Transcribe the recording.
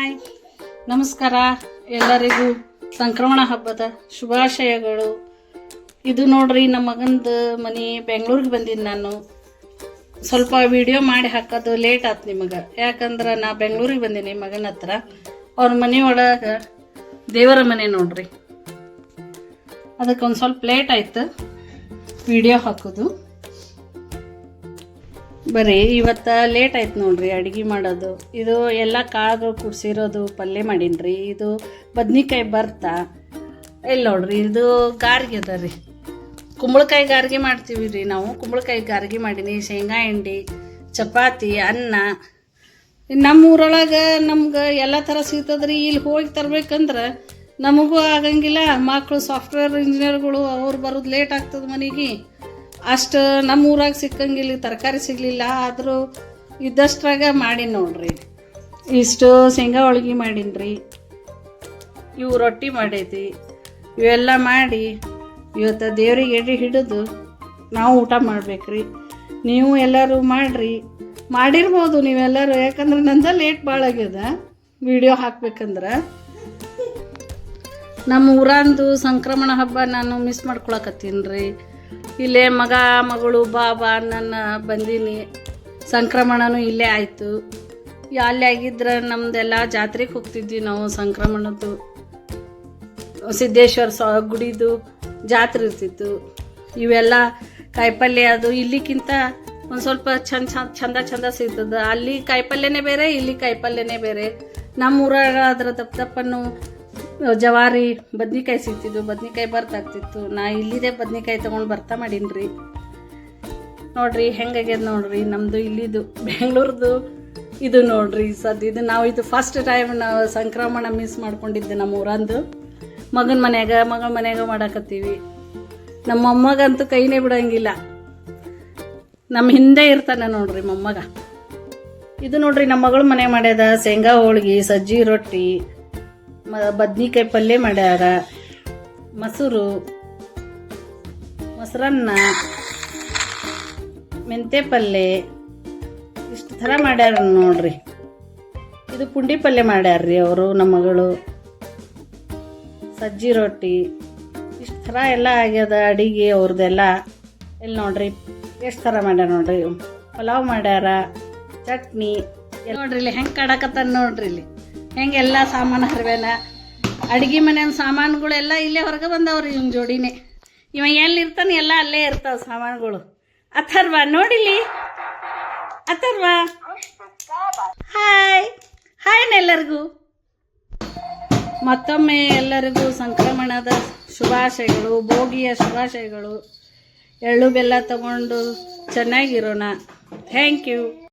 Hi. ನಮಸ್ಕಾರ. ಎಲ್ಲರಿಗೂ ಸಂಕ್ರಮಣ ಹಬ್ಬದ ಶುಭಾಶಯಗಳು. ಇದು ನೋಡ್ರಿ, ನಮ್ಮ ಮಗಂದು ಮನೆ ಬೆಂಗಳೂರಿಗೆ ಬಂದಿದ್ದು ನಾನು. ಸ್ವಲ್ಪ ವಿಡಿಯೋ ಮಾಡಿ ಹಾಕೋದು ಲೇಟ್ ಆಯ್ತು ನಿಮಗೆ. ಯಾಕಂದ್ರೆ ನಾ ಬೆಂಗಳೂರಿಗೆ ಬಂದೀನಿ ಮಗನ ಹತ್ರ. ಅವ್ರ ಮನೆ ಒಳಗೆ ದೇವರ ಮನೆ ನೋಡ್ರಿ. ಅದಕ್ಕೆ ಒಂದು ಸ್ವಲ್ಪ ಲೇಟ್ ಆಯ್ತು. ವಿಡಿಯೋ ಹಾಕೋದು. ಬರೀ ಇವತ್ತು ಲೇಟ್ ಆಯ್ತು ನೋಡ್ರಿ ಅಡುಗೆ ಮಾಡೋದು. ಇದು ಎಲ್ಲ ಕಾಳುಗಳು ಕುಡ್ಸಿರೋದು ಪಲ್ಯ ಮಾಡೀನಿ ಇದು ಬದ್ನಿಕಾಯಿ ಬರ್ತಾ. ಇಲ್ಲಿ ನೋಡ್ರಿ, ಇದು ಗಾರ್ಗೆ ಅದ ರೀ. ಕುಂಬಳಕಾಯಿ ಗಾರ್ಗೆ ಮಾಡ್ತೀವಿ ರೀ ನಾವು. ಕುಂಬಳಕಾಯಿ ಗಾರ್ಗೆ ಮಾಡೀನಿ, ಶೇಂಗಾ ಹಿಂಡಿ, ಚಪಾತಿ, ಅನ್ನ. ನಮ್ಮ ಊರೊಳಗೆ ನಮ್ಗೆ ಎಲ್ಲ ಥರ ಸಿಗ್ತದ್ರಿ ಇಲ್ಲಿ ಹೋಗಿ ತರ್ಬೇಕಂದ್ರೆ ನಮಗೂ ಆಗಂಗಿಲ್ಲ. ಮಕ್ಕಳು ಸಾಫ್ಟ್ವೇರ್ ಇಂಜಿನಿಯರ್ಗಳು ಅವ್ರು ಬರೋದು ಲೇಟ್ ಆಗ್ತದೆ ಮನೆಗೆ. ಅಷ್ಟು ನಮ್ಮ ಊರಾಗ ಸಿಕ್ಕಂಗಿಲ್ಲ, ತರಕಾರಿ ಸಿಗಲಿಲ್ಲ, ಆದರೂ ಇದ್ದಷ್ಟ್ರಾಗ ಮಾಡಿ ನೋಡ್ರಿ. ಇಷ್ಟು ಶೇಂಗಾ ಹೋಳ್ಗೆ ಮಾಡೀನಿ ರೀ ಇವು ರೊಟ್ಟಿ ಮಾಡೈತಿ, ಇವೆಲ್ಲ ಮಾಡಿ ಇವತ್ತು ದೇವ್ರಿಗೆ ಎಡೆ ಹಿಡಿದು ನಾವು ಊಟ ಮಾಡ್ಬೇಕ್ರಿ. ನೀವು ಎಲ್ಲರೂ ಮಾಡಿರಿ. ಮಾಡಿರ್ಬೋದು ನೀವೆಲ್ಲರೂ, ಯಾಕಂದ್ರೆ ನಂದ ಲೇಟ್ ಭಾಳ ಆಗ್ಯದ ವಿಡಿಯೋ ಹಾಕ್ಬೇಕಂದ್ರೆ. ನಮ್ಮ ಊರಂದು ಸಂಕ್ರಮಣ ಹಬ್ಬ ನಾನು ಮಿಸ್ ಮಾಡ್ಕೊಳಕತ್ತೀನಿ ರೀ ಇಲ್ಲೇ ಮಗ, ಮಗಳು, ಬಾಬಾ ನನ್ನ ಬಂದೀನಿ. ಸಂಕ್ರಮಣನೂ ಇಲ್ಲೇ ಆಯಿತು. ಅಲ್ಲಿ ಆಗಿದ್ರೆ ನಮ್ದೆಲ್ಲ ಜಾತ್ರೆಗೆ ಹೋಗ್ತಿದ್ವಿ ನಾವು ಸಂಕ್ರಮಣದ್ದು. ಸಿದ್ದೇಶ್ವರ ಸ್ವ, ಗುಡಿದು ಜಾತ್ರೆ ಇರ್ತಿತ್ತು. ಇವೆಲ್ಲ ಕಾಯಿಪಲ್ಯ ಅದು ಇಲ್ಲಿಕ್ಕಿಂತ ಒಂದು ಸ್ವಲ್ಪ ಚಂದ ಚಂದ ಚಂದ ಚಂದ ಸಿಗ್ತದೆ. ಅಲ್ಲಿ ಕಾಯಿಪಲ್ಯನೇ ಬೇರೆ, ಇಲ್ಲಿ ಕಾಯಿಪಲ್ಯನೇ ಬೇರೆ. ನಮ್ಮ ಊರಾಗ ಅದರ ದಪ್ಪ ದಪ್ಪನ್ನು ಜವಾರಿ ಬದ್ನಿಕಾಯಿ ಸಿಗ್ತಿದ್ವು, ಬದ್ನಿಕಾಯಿ ಬರ್ತಾಗ್ತಿತ್ತು ನಾ ಇಲ್ಲಿದೆ ಬದ್ನಿಕಾಯಿ ತೊಗೊಂಡು ಬರ್ತಾ ಮಾಡೀನಿ ರೀ ನೋಡ್ರಿ, ಹೆಂಗಾಗ್ಯದ ನೋಡ್ರಿ ನಮ್ಮದು ಇಲ್ಲಿದು, ಬೆಂಗಳೂರದು ಇದು ನೋಡ್ರಿ ಸದ್ ಇದು ನಾವು ಇದು ಫಸ್ಟ್ ಟೈಮ್ ನಾವು ಸಂಕ್ರಮಣ ಮಿಸ್ ಮಾಡ್ಕೊಂಡಿದ್ದೆ ನಮ್ಮ ಊರಂದು. ಮಗನ ಮನ್ಯಾಗ, ಮಗಳ ಮನ್ಯಾಗ ಮಾಡಾಕತ್ತೀವಿ. ನಮ್ಮ ಮೊಮ್ಮಗಂತೂ ಕೈನೇ ಬಿಡಂಗಿಲ್ಲ. ನಮ್ಮ ಹಿಂದೆ ಇರ್ತಾನೆ ನೋಡ್ರಿ ಮೊಮ್ಮಗ. ಇದು ನೋಡ್ರಿ, ನಮ್ಮ ಮಗಳು ಮನೆ ಮಾಡ್ಯದ ಶೇಂಗಾ ಹೋಳ್ಗಿ, ಸಜ್ಜಿ ರೊಟ್ಟಿ ಬದ್ನಿಕಾಯಿ ಪಲ್ಯ ಮಾಡ್ಯಾರ. ಮೊಸರು, ಮೊಸರನ್ನ ಮೆಂತೆ ಪಲ್ಯ, ಇಷ್ಟು ಥರ ಮಾಡ್ಯಾರ ನೋಡ್ರಿ. ಇದು ಪುಂಡಿ ಪಲ್ಯ ಮಾಡ್ಯಾರ್ರಿ ಅವರು ನಮ್ಮ ಮಗಳು. ಸಜ್ಜಿ ರೊಟ್ಟಿ, ಇಷ್ಟು ಥರ ಎಲ್ಲ ಆಗ್ಯದ ಅಡಿಗೆ ಅವ್ರದ್ದೆಲ್ಲ ಇಲ್ಲಿ ನೋಡ್ರಿ, ಎಷ್ಟು ಥರ ಮಾಡ್ಯಾರ ನೋಡ್ರಿ. ಪಲಾವ್ ಮಾಡ್ಯಾರ, ಚಟ್ನಿ ನೋಡ್ರಿ ಇಲ್ಲಿ ಹೆಂಗೆ ಕಾಡಕತ್ತಾರ ನೋಡ್ರಿ ಇಲ್ಲಿ. ಹೆಂಗೆ ಎಲ್ಲ ಸಾಮಾನು ಹರಿವೆಲ್ಲ ಅಡುಗೆ ಮನೆಯ ಸಾಮಾನುಗಳೆಲ್ಲ ಇಲ್ಲೇ ಹೊರಗೆ ಬಂದವ್ರಿ ಇವ್ನ ಜೋಡಿನೇ. ಇವ ಎಲ್ಲಿರ್ತಾನೆ ಎಲ್ಲ ಅಲ್ಲೇ ಇರ್ತಾವ ಸಾಮಾನುಗಳು. ಅಥರ್ವ ನೋಡಿಲಿ ಅಥರ್ವ? ಹಾಯ್. ಹಾಯ್ ಎಲ್ಲರಿಗೂ ಮತ್ತೊಮ್ಮೆ ಎಲ್ಲರಿಗೂ ಸಂಕ್ರಮಣದ ಶುಭಾಶಯಗಳು, ಭೋಗಿಯ ಶುಭಾಶಯಗಳು. ಎಳ್ಳು ಬೆಲ್ಲ ತಗೊಂಡು ಚೆನ್ನಾಗಿರೋಣ. Thank you